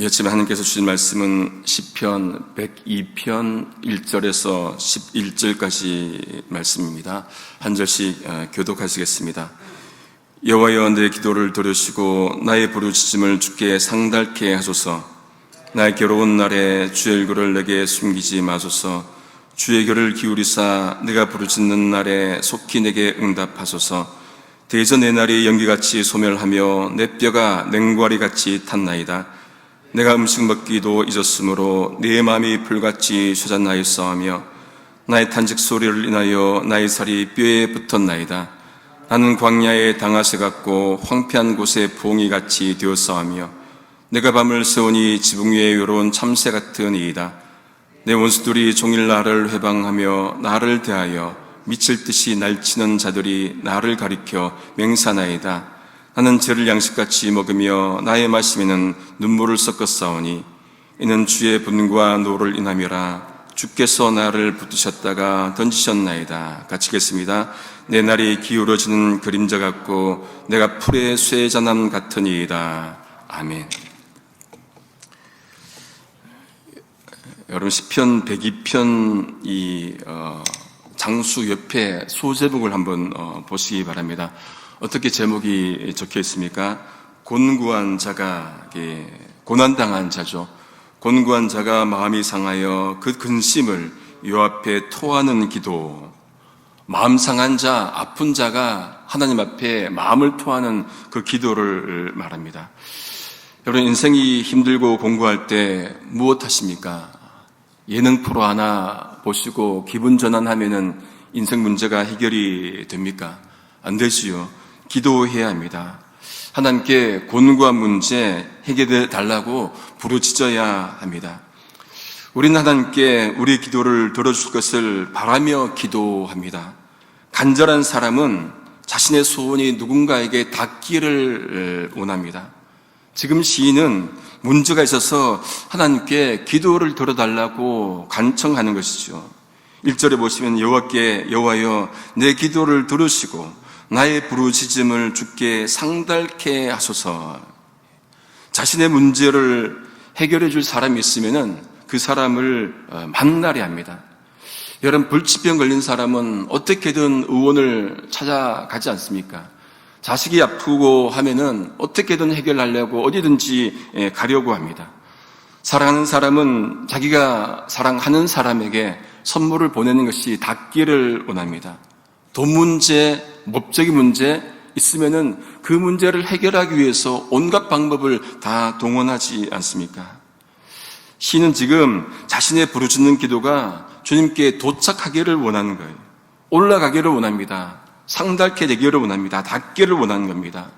이어지면 하나님께서 주신 말씀은 시편 102편 1절에서 11절까지 말씀입니다. 한 절씩 어, 교독하시겠습니다. 여호와여 내 기도를 들으시고 나의 부르짖음을 주께 상달케 하소서. 나의 괴로운 날에 주의 얼굴을 내게 숨기지 마소서. 주의 귀를 기울이사 내가 부르짖는 날에 속히 내게 응답하소서. 대전 내 날이 연기같이 소멸하며 내 뼈가 냉과리같이 탔나이다. 내가 음식 먹기도 잊었으므로 내 마음이 불같이 솟았나이싸우며 나의 탄식 소리를 인하여 나의 살이 뼈에 붙었나이다. 나는 광야에 당하새 같고 황폐한 곳에 봉이같이 되었사오며 내가 밤을 새우니 지붕 위에 외로운 참새 같은 이이다. 내 원수들이 종일 나를 회방하며 나를 대하여 미칠 듯이 날치는 자들이 나를 가리켜 맹사나이다. 나는 죄를 양식같이 먹으며 나의 마심에는 눈물을 싸우니 이는 주의 분과 노를 인하며라 주께서 나를 붙드셨다가 던지셨나이다. 같이 겠습니다. 내 날이 기울어지는 그림자 같고 내가 풀의 쇠자남 같으니이다. 아멘. 여러분 시편 102편 이 어, 장수 옆에 소제목을 한번 어, 보시기 바랍니다. 어떻게 제목이 적혀 있습니까? 곤구한 자가 예, 고난당한 자죠. 곤구한 자가 마음이 상하여 그 근심을 요 앞에 토하는 기도. 마음 상한 자, 아픈 자가 하나님 앞에 마음을 토하는 그 기도를 말합니다. 여러분 인생이 힘들고 공부할 때 무엇 하십니까? 예능 프로 하나 보시고 기분 전환하면은 인생 문제가 해결이 됩니까? 안 되지요. 기도해야 합니다. 하나님께 곤고한 문제 해결해 달라고 부르짖어야 합니다. 우리는 하나님께 우리 기도를 들어줄 것을 바라며 기도합니다. 간절한 사람은 자신의 소원이 누군가에게 닿기를 원합니다. 지금 시인은 문제가 있어서 하나님께 기도를 들어달라고 간청하는 것이죠. 1절에 보시면 여호와께 여호와여 내 기도를 들으시고 나의 부르짖음을 주께 상달케 하소서. 자신의 문제를 해결해 줄 사람이 있으면은 그 사람을 어, 만나려 합니다. 여러분 불치병 걸린 사람은 어떻게든 의원을 찾아가지 않습니까? 자식이 아프고 하면은 어떻게든 해결하려고 어디든지 예, 가려고 합니다. 사랑하는 사람은 자기가 사랑하는 사람에게 선물을 보내는 것이 닿기를 원합니다. 돈 문제, 법적인 문제 있으면은 그 문제를 해결하기 위해서 온갖 방법을 다 동원하지 않습니까? 시는 지금 자신의 부르짖는 기도가 주님께 도착하기를 원하는 거예요. 올라가기를 원합니다. 상달케 되기를 원합니다. 닿기를 원하는 겁니다.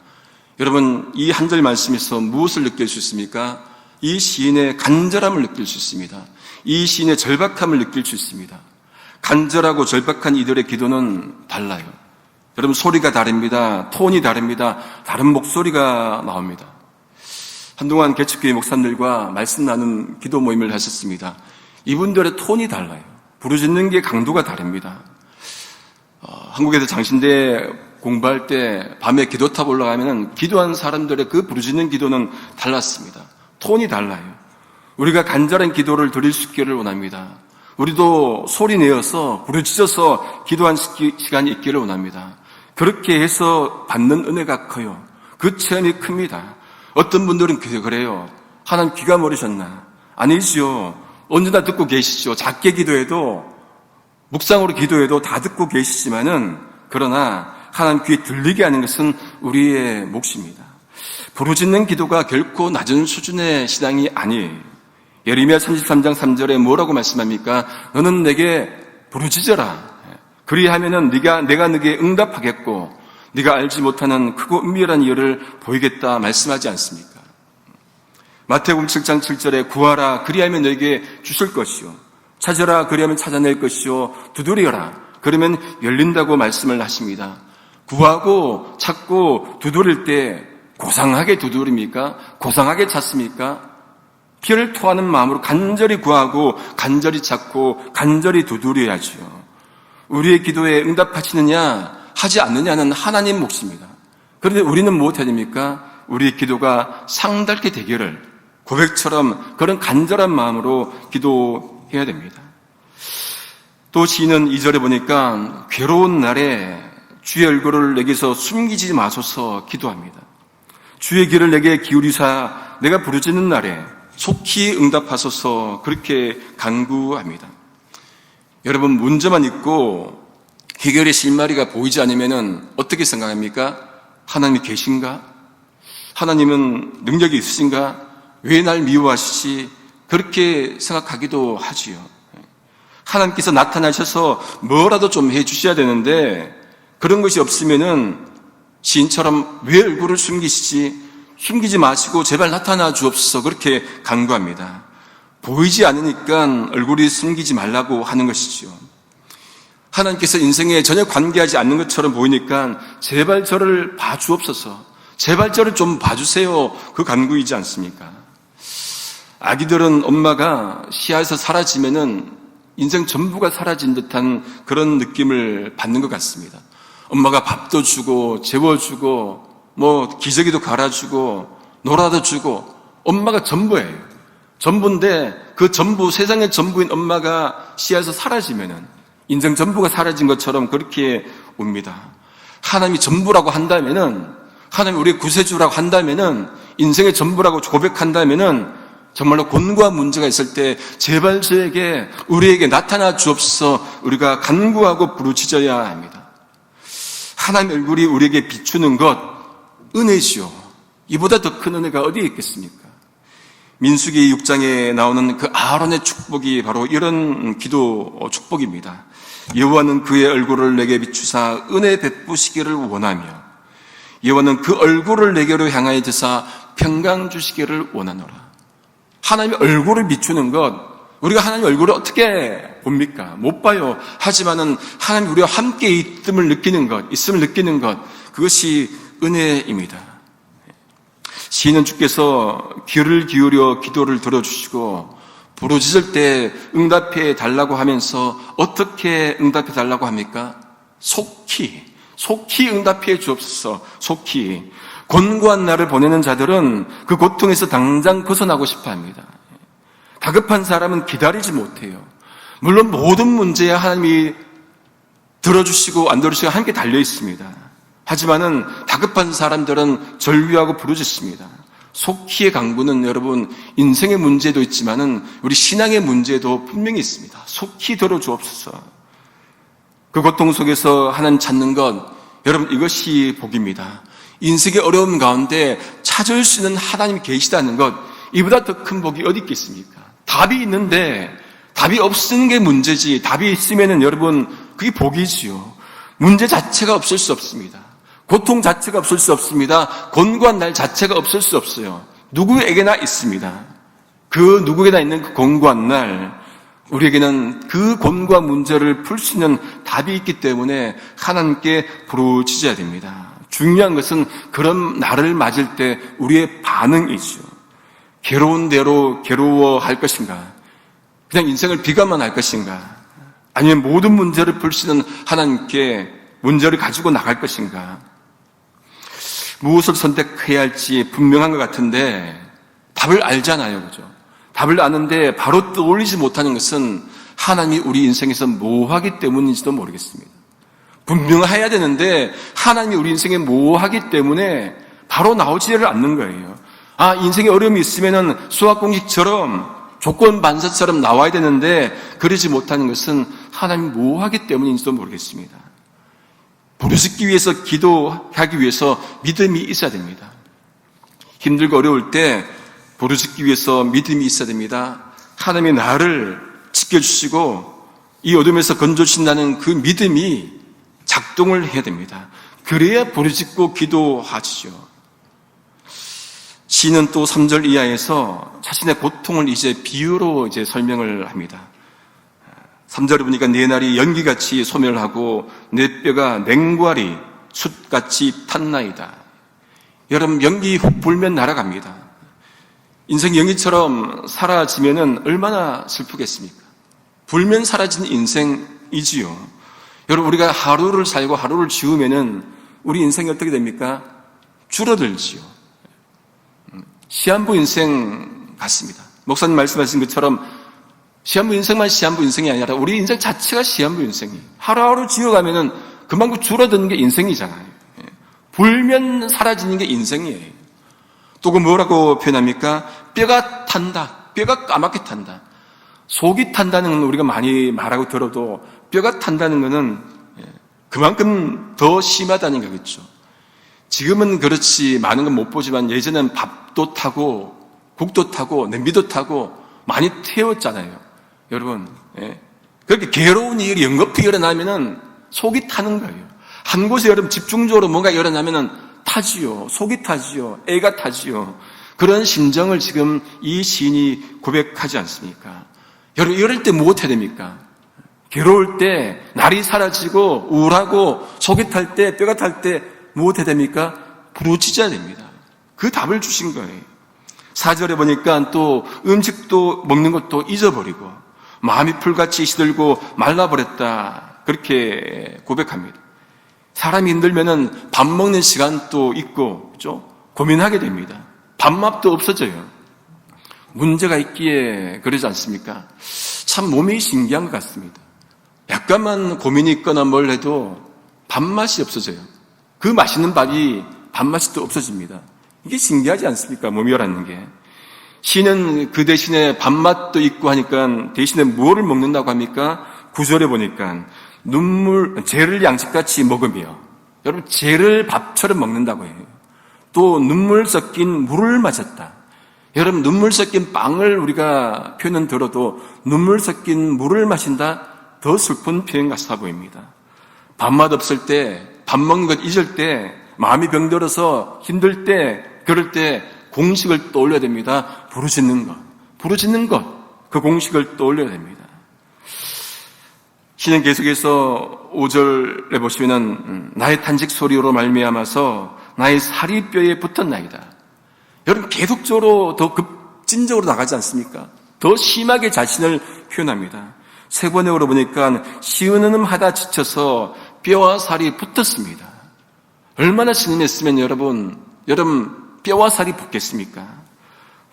여러분, 이 한 절 말씀에서 무엇을 느낄 수 있습니까? 이 시인의 간절함을 느낄 수 있습니다. 이 시인의 절박함을 느낄 수 있습니다. 간절하고 절박한 이들의 기도는 달라요. 여러분, 소리가 다릅니다. 톤이 다릅니다. 다른 목소리가 나옵니다. 한동안 개척교회 목사님들과 말씀 나눈 기도 모임을 하셨습니다. 이분들의 톤이 달라요. 부르짖는 게 강도가 다릅니다. 어, 한국에서 장신대 공부할 때 밤에 기도탑 올라가면 기도한 사람들의 그 부르짖는 기도는 달랐습니다. 톤이 달라요. 우리가 간절한 기도를 드릴 수 있기를 원합니다. 우리도 소리 내어서 부르짖어서 기도한 시간이 있기를 원합니다. 그렇게 해서 받는 은혜가 커요. 그 체험이 큽니다. 어떤 분들은 그래요. 하나님 귀가 멀으셨나? 아니지요. 언제나 듣고 계시죠. 작게 기도해도 묵상으로 기도해도 다 듣고 계시지만은 그러나 하나님 귀에 들리게 하는 것은 우리의 몫입니다. 부르짖는 기도가 결코 낮은 수준의 신앙이 아니에요. 예레미야 33장 3절에 뭐라고 말씀합니까? 너는 내게 부르짖어라. 그리하면은 네가 내가 네게 응답하겠고 네가 알지 못하는 크고 은밀한 일을 보이겠다 말씀하지 않습니까? 마태복음 7장 7절에 구하라 그리하면 너에게 주실 것이요 찾으라 그리하면 찾아낼 것이요 두드리어라 그러면 열린다고 말씀을 하십니다. 구하고 찾고 두드릴 때 고상하게 두드립니까? 고상하게 찾습니까? 피를 토하는 마음으로 간절히 구하고 간절히 찾고 간절히 두드려야죠. 우리의 기도에 응답하시느냐 하지 않느냐는 하나님 몫입니다. 그런데 우리는 무엇해야 됩니까? 우리의 기도가 상달게 되기를 고백처럼 그런 간절한 마음으로 기도해야 됩니다. 또 시인은 2절에 보니까 괴로운 날에 주의 얼굴을 내게서 숨기지 마소서 기도합니다. 주의 길을 내게 기울이사 내가 부르짖는 날에 속히 응답하소서 그렇게 간구합니다. 여러분 문제만 있고 해결의 실마리가 보이지 않으면 어떻게 생각합니까? 하나님이 계신가? 하나님은 능력이 있으신가? 왜 날 미워하시지? 그렇게 생각하기도 하지요. 하나님께서 나타나셔서 뭐라도 좀 해주셔야 되는데 그런 것이 없으면은 시인처럼 왜 얼굴을 숨기시지? 숨기지 마시고 제발 나타나 주옵소서 그렇게 간구합니다. 보이지 않으니까 얼굴이 숨기지 말라고 하는 것이지요. 하나님께서 인생에 전혀 관계하지 않는 것처럼 보이니까 제발 저를 봐주옵소서. 제발 저를 좀 봐주세요. 그 간구이지 않습니까? 아기들은 엄마가 시야에서 사라지면은 인생 전부가 사라진 듯한 그런 느낌을 받는 것 같습니다. 엄마가 밥도 주고 재워주고 뭐 기저귀도 갈아주고 놀아도 주고 엄마가 전부예요. 전부인데 그 전부 세상의 전부인 엄마가 시야에서 사라지면은 인생 전부가 사라진 것처럼 그렇게 옵니다. 하나님이 전부라고 한다면은 하나님 우리의 구세주라고 한다면은 인생의 전부라고 고백한다면은 정말로 곤고한 문제가 있을 때 제발 저에게 우리에게 나타나 주옵소서 우리가 간구하고 부르짖어야 합니다. 하나님 얼굴이 우리에게 비추는 것 은혜지요. 이보다 더 큰 은혜가 어디에 있겠습니까? 민수기 6장에 나오는 그 아론의 축복이 바로 이런 기도 축복입니다. 여호와는 그의 얼굴을 내게 비추사 은혜 베푸시기를 원하며 여호와는 그 얼굴을 내게로 향하여 드사 평강 주시기를 원하노라. 하나님의 얼굴을 비추는 것 우리가 하나님 얼굴을 어떻게 봅니까? 못 봐요. 하지만은 하나님 우리와 함께 있음을 느끼는 것, 있음을 느끼는 것 그것이 은혜입니다. 시인은 주께서 귀를 기울여 기도를 들어주시고 부르짖을 때 응답해 달라고 하면서 어떻게 응답해 달라고 합니까? 속히 속히 응답해 주옵소서 속히 곤고한 날을 보내는 자들은 그 고통에서 당장 벗어나고 싶어 합니다. 다급한 사람은 기다리지 못해요. 물론 모든 문제에 하나님이 들어주시고 안 들어주시고 함께 달려 있습니다. 하지만은 다급한 사람들은 절규하고 부르짖습니다. 속히의 강구는 여러분 인생의 문제도 있지만은 우리 신앙의 문제도 분명히 있습니다. 속히 들어주옵소서. 그 고통 속에서 하나님 찾는 것 여러분 이것이 복입니다. 인생의 어려움 가운데 찾을 수 있는 하나님이 계시다는 것 이보다 더 큰 복이 어디 있겠습니까? 답이 있는데 답이 없는 게 문제지 답이 있으면은 여러분 그게 복이지요. 문제 자체가 없을 수 없습니다. 고통 자체가 없을 수 없습니다. 곤고한 날 자체가 없을 수 없어요. 누구에게나 있습니다. 그 누구에게나 있는 그 곤고한 날, 우리에게는 그 곤고한 문제를 풀 수 있는 답이 있기 때문에 하나님께 부르짖어야 됩니다. 중요한 것은 그런 날을 맞을 때 우리의 반응이죠. 괴로운 대로 괴로워할 것인가? 그냥 인생을 비관만 할 것인가? 아니면 모든 문제를 풀 수 있는 하나님께 문제를 가지고 나갈 것인가? 무엇을 선택해야 할지 분명한 것 같은데 답을 알잖아요. 그죠? 답을 아는데 바로 떠올리지 못하는 것은 하나님이 우리 인생에서 뭐 하기 때문인지도 모르겠습니다. 분명해야 되는데 하나님이 우리 인생에 뭐 하기 때문에 바로 나오지를 않는 거예요. 아, 인생에 어려움이 있으면은 수학 공식처럼 조건 반사처럼 나와야 되는데 그러지 못하는 것은 하나님이 뭐 하기 때문인지도 모르겠습니다. 부르짖기 위해서 기도하기 위해서 믿음이 있어야 됩니다. 힘들고 어려울 때 부르짖기 위해서 믿음이 있어야 됩니다. 하나님이 나를 지켜주시고 이 어둠에서 건져주신다는 그 믿음이 작동을 해야 됩니다. 그래야 부르짖고 기도하시죠. 시는 또 3절 이하에서 자신의 고통을 이제 비유로 이제 설명을 합니다. 3절에 보니까 내 날이 연기같이 소멸하고 내 뼈가 냉과리 숯같이 탔나이다. 여러분 연기 훅 불면 날아갑니다. 인생 연기처럼 사라지면은 얼마나 슬프겠습니까? 불면 사라진 인생이지요. 여러분 우리가 하루를 살고 하루를 지우면은 우리 인생이 어떻게 됩니까? 줄어들지요. 시한부 인생 같습니다. 목사님 말씀하신 것처럼 시한부 인생만 시한부 인생이 아니라 우리 인생 자체가 시한부 인생이 하루하루 지어가면은 그만큼 줄어드는 게 인생이잖아요. 예. 불면 사라지는 게 인생이에요. 또 그 뭐라고 표현합니까? 뼈가 탄다. 뼈가 까맣게 탄다. 속이 탄다는 건 우리가 많이 말하고 들어도 뼈가 탄다는 것은 예, 그만큼 더 심하다는 거겠죠. 지금은 그렇지 많은 건 못 보지만 예전엔 밥도 타고 국도 타고 냄비도 타고 많이 태웠잖아요. 여러분, 예. 그렇게 괴로운 일이 연거푸 일어나면은 속이 타는 거예요. 한 곳에 여러분 집중적으로 뭔가 일어나면은 타지요. 속이 타지요. 애가 타지요. 그런 심정을 지금 이 시인이 고백하지 않습니까? 여러분, 이럴 때 무엇 해야 됩니까? 괴로울 때, 날이 사라지고, 우울하고, 속이 탈 때, 뼈가 탈 때, 무엇 해야 됩니까? 부르짖어야 됩니다. 그 답을 주신 거예요. 사절에 보니까 또 음식도 먹는 것도 잊어버리고, 마음이 풀같이 시들고 말라버렸다. 그렇게 고백합니다. 사람이 힘들면은 밥 먹는 시간도 있고, 그죠? 고민하게 됩니다. 밥맛도 없어져요. 문제가 있기에 그러지 않습니까? 참 몸이 신기한 것 같습니다. 약간만 고민이 있거나 뭘 해도 밥맛이 없어져요. 그 맛있는 밥이 밥맛이 또 없어집니다. 이게 신기하지 않습니까? 몸이라는 게. 시는 그 대신에 밥맛도 있고 하니까 대신에 무엇을 먹는다고 합니까? 구절에 보니까 눈물, 죄를 양식같이 먹으며 여러분 죄를 밥처럼 먹는다고 해요. 또 눈물 섞인 물을 마셨다. 여러분 눈물 섞인 빵을 우리가 표현은 들어도 눈물 섞인 물을 마신다 더 슬픈 표현 같아 보입니다. 밥맛 없을 때, 밥 먹는 것 잊을 때, 마음이 병들어서 힘들 때, 그럴 때 공식을 떠올려야 됩니다. 부르짖는 것. 부르짖는 것. 그 공식을 떠올려야 됩니다. 신은 계속해서 5절에 보시면은 음, 나의 탄식 소리로 말미암아서 나의 살이 뼈에 붙었나이다. 여러분 계속적으로 더 급진적으로 나가지 않습니까? 더 심하게 자신을 표현합니다. 세 번에 오르보니까 시은음 하다 지쳐서 뼈와 살이 붙었습니다. 얼마나 신음했으면 여러분, 여러분 뼈와 살이 붙겠습니까?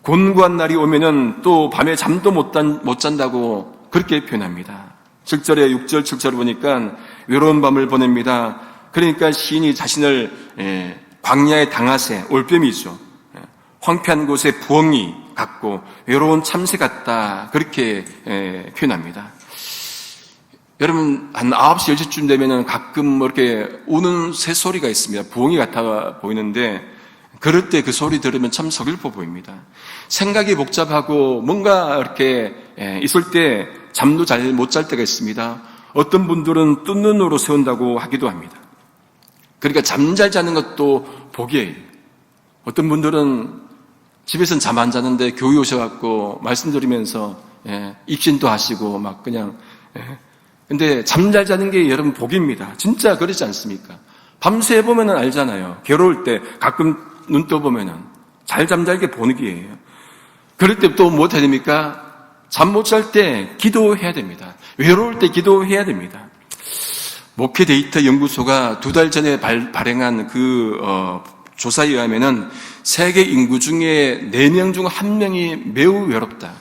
곤고한 날이 오면은 또 밤에 잠도 못, 잔, 못 잔다고 그렇게 표현합니다. 7절에 6절, 7절 보니까 외로운 밤을 보냅니다. 그러니까 시인이 자신을 예, 광야의 당하세, 올빼미죠. 예, 황폐한 곳에 부엉이 같고 외로운 참새 같다. 그렇게 예, 표현합니다. 여러분, 한 9시, 10시쯤 되면은 가끔 뭐 이렇게 우는 새소리가 있습니다. 부엉이 같아 보이는데, 그럴 때 그 소리 들으면 참 서글퍼 보입니다. 생각이 복잡하고 뭔가 이렇게 예, 있을 때 잠도 잘 못 잘 때가 있습니다. 어떤 분들은 뜬 눈으로 세운다고 하기도 합니다. 그러니까 잠 잘 자는 것도 복이에요. 어떤 분들은 집에서는 잠 안 자는데 교회 오셔갖고 말씀드리면서 예, 입신도 하시고 막 그냥 예, 근데 잠 잘 자는 게 여러분 복입니다. 진짜 그렇지 않습니까? 밤새 보면은 알잖아요. 괴로울 때 가끔 눈 떠보면은 잘 잠잘게 보는 게예요. 그럴 때또뭐 해야 됩니까? 잠 못 잘 때 기도해야 됩니다. 외로울 때 기도해야 됩니다. 목회 데이터 연구소가 두 달 전에 발, 발행한 그 어, 조사에 의하면은 세계 인구 중에 네 명 중 한 명이 매우 외롭다.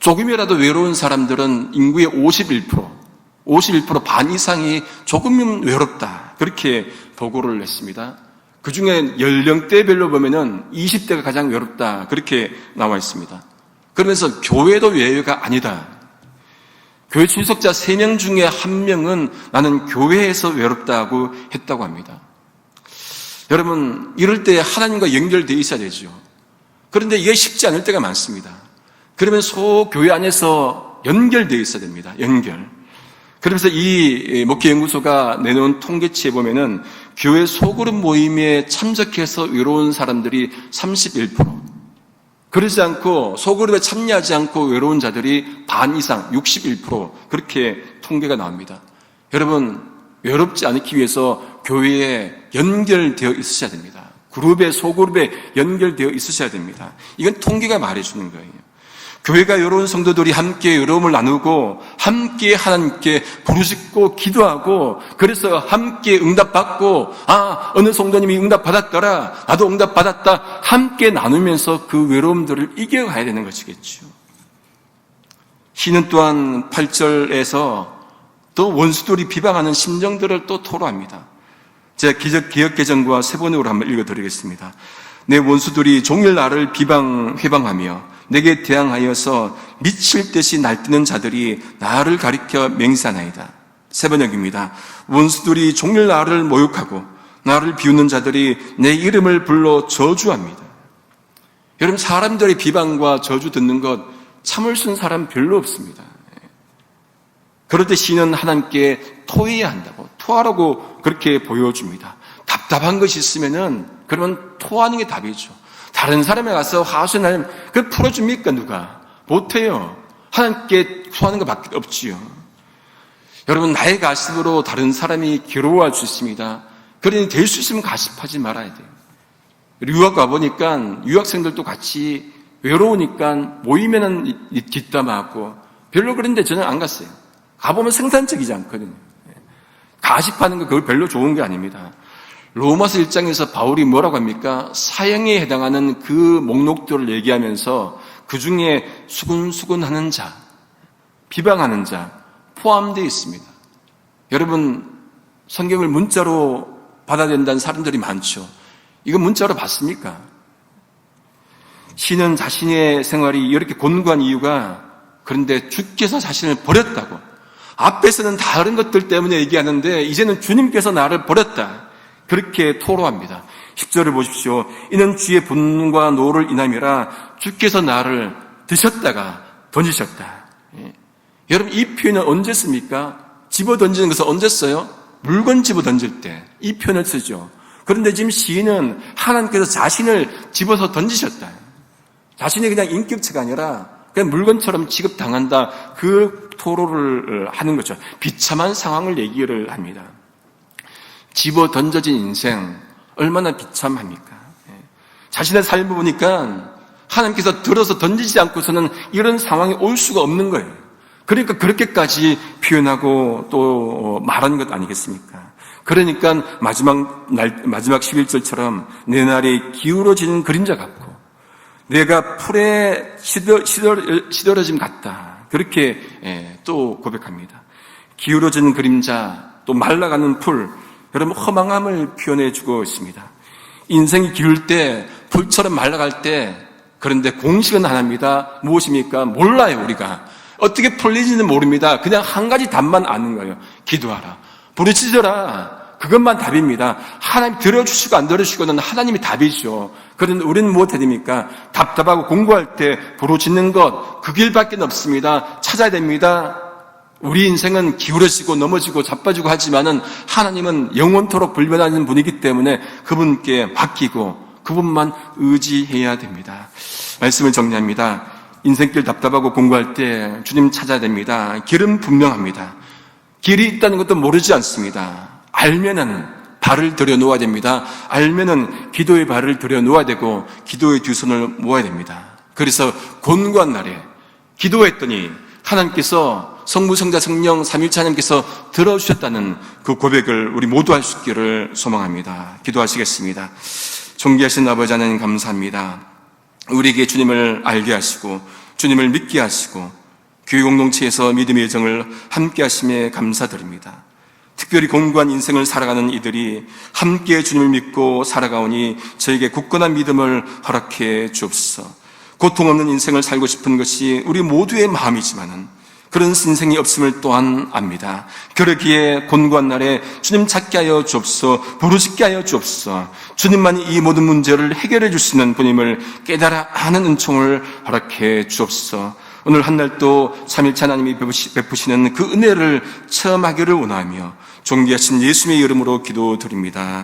조금이라도 외로운 사람들은 인구의 51%, 51%반 이상이 조금은 외롭다. 그렇게 보고를 했습니다. 그 중에 연령대별로 보면은 20대가 가장 외롭다. 그렇게 나와 있습니다. 그러면서 교회도 외유가 아니다. 교회 출석자 3명 중에 1명은 나는 교회에서 외롭다고 했다고 합니다. 여러분, 이럴 때 하나님과 연결되어 있어야 되죠. 그런데 이게 쉽지 않을 때가 많습니다. 그러면 소교회 안에서 연결되어 있어야 됩니다. 연결. 그러면서 이 목회연구소가 내놓은 통계치에 보면은 교회 소그룹 모임에 참석해서 외로운 사람들이 31%. 그러지 않고 소그룹에 참여하지 않고 외로운 자들이 반 이상 61% 그렇게 통계가 나옵니다. 여러분 외롭지 않기 위해서 교회에 연결되어 있으셔야 됩니다. 그룹에 소그룹에 연결되어 있으셔야 됩니다. 이건 통계가 말해주는 거예요. 교회가 이런 성도들이 함께 여러움을 나누고 함께 하나님께 부르짖고 기도하고 그래서 함께 응답받고 아 어느 성도님이 응답받았더라 나도 응답받았다 함께 나누면서 그 외로움들을 이겨가야 되는 것이겠죠. 시는 또한 8절에서 또 원수들이 비방하는 심정들을 또 토로합니다. 제가 기적 기억 개정과 세 번역으로 한번 읽어드리겠습니다. 내 원수들이 종일 나를 비방 회방하며 내게 대항하여서 미칠 듯이 날뛰는 자들이 나를 가리켜 맹세하나이다. 세 번역입니다. 원수들이 종일 나를 모욕하고 나를 비웃는 자들이 내 이름을 불러 저주합니다. 여러분 사람들의 비방과 저주 듣는 것 참을 수 있는 사람 별로 없습니다. 그럴 때 시는 하나님께 토해야 한다고 토하라고 그렇게 보여줍니다. 답답한 것이 있으면은 그러면 토하는 게 답이죠. 다른 사람에 가서 하소연 하면 그 풀어줍니까 누가? 못해요. 하나님께 토하는 것밖에 없지요. 여러분 나의 가십으로 다른 사람이 괴로워할 수 있습니다. 그러니 될 수 있으면 가십하지 말아야 돼요. 유학 가보니까 유학생들도 같이 외로우니까 모이면은 뒷담화하고 별로 그런데 저는 안 갔어요. 가보면 생산적이지 않거든요. 가십하는 거 그걸 별로 좋은 게 아닙니다. 로마서 1장에서 바울이 뭐라고 합니까? 사형에 해당하는 그 목록들을 얘기하면서 그 중에 수근수근 하는 자, 비방하는 자 포함되어 있습니다. 여러분, 성경을 문자로 받아야 된다는 사람들이 많죠. 이거 문자로 받습니까? 시는 자신의 생활이 이렇게 곤고한 이유가 그런데 주께서 자신을 버렸다고. 앞에서는 다른 것들 때문에 얘기하는데 이제는 주님께서 나를 버렸다. 그렇게 토로합니다. 10절을 보십시오. 이는 주의 분과 노를 인함이라 주께서 나를 드셨다가 던지셨다. 예. 여러분 이 표현은 언제 씁니까? 집어 던지는 것은 언제 써요? 물건 집어 던질 때 이 표현을 쓰죠. 그런데 지금 시인은 하나님께서 자신을 집어서 던지셨다. 자신이 그냥 인격체가 아니라 그냥 물건처럼 취급당한다. 그 토로를 하는 거죠. 비참한 상황을 얘기를 합니다. 집어 던져진 인생 얼마나 비참합니까? 예. 자신의 삶을 보니까 하나님께서 들어서 던지지 않고서는 이런 상황이 올 수가 없는 거예요. 그러니까 그렇게까지 표현하고 또 말한 것 아니겠습니까? 그러니까 마지막 날, 마지막 11절처럼 내 날이 기울어지는 그림자 같고 내가 풀에 시들, 시들, 시들어짐 같다. 그렇게 예, 또 고백합니다. 기울어지는 그림자, 또 말라가는 풀, 여러분 허망함을 표현해 주고 있습니다. 인생이 기울 때, 풀처럼 말라갈 때, 그런데 공식은 하나입니다. 무엇입니까? 몰라요, 우리가. 어떻게 풀리지는 모릅니다. 그냥 한 가지 답만 아는 거예요. 기도하라. 부르짖어라. 그것만 답입니다. 하나님 들어주시고 안 들어주시고는 하나님이 답이죠. 그런데 우리는 무엇 해야 됩니까? 답답하고 공부할 때 부르짖는 것, 그 길밖에 없습니다. 찾아야 됩니다. 우리 인생은 기울어지고 넘어지고 자빠지고 하지만은 하나님은 영원토록 불변하는 분이기 때문에 그분께 맡기고 그분만 의지해야 됩니다. 말씀을 정리합니다. 인생길 답답하고 공부할 때 주님 찾아야 됩니다. 길은 분명합니다. 길이 있다는 것도 모르지 않습니다. 알면은 발을 들여 놓아야 됩니다. 알면은 기도의 발을 들여 놓아야 되고 기도의 두 손을 모아야 됩니다. 그래서 곤고한 날에 기도했더니 하나님께서 성부, 성자, 성령, 삼일체 하나님께서 들어주셨다는 그 고백을 우리 모두 할 수 있기를 소망합니다. 기도하시겠습니다. 존귀하신 아버지 하나님 감사합니다. 우리에게 주님을 알게 하시고 주님을 믿게 하시고 교회 공동체에서 믿음의 여정을 함께 하심에 감사드립니다. 특별히 공고한 인생을 살아가는 이들이 함께 주님을 믿고 살아가오니 저에게 굳건한 믿음을 허락해 주옵소서. 고통 없는 인생을 살고 싶은 것이 우리 모두의 마음이지만은 그런 인생이 없음을 또한 압니다. 그러기에 곤고한 날에 주님 찾게 하여 주옵소, 부르짖게 하여 주옵소. 주님만이 이 모든 문제를 해결해 있는 분임을 깨달아 아는 은총을 허락해 주옵소. 오늘 한 날도 삼일차 하나님이 베푸시는 그 은혜를 체험하기를 원하며 존귀하신 예수님의 이름으로 기도드립니다.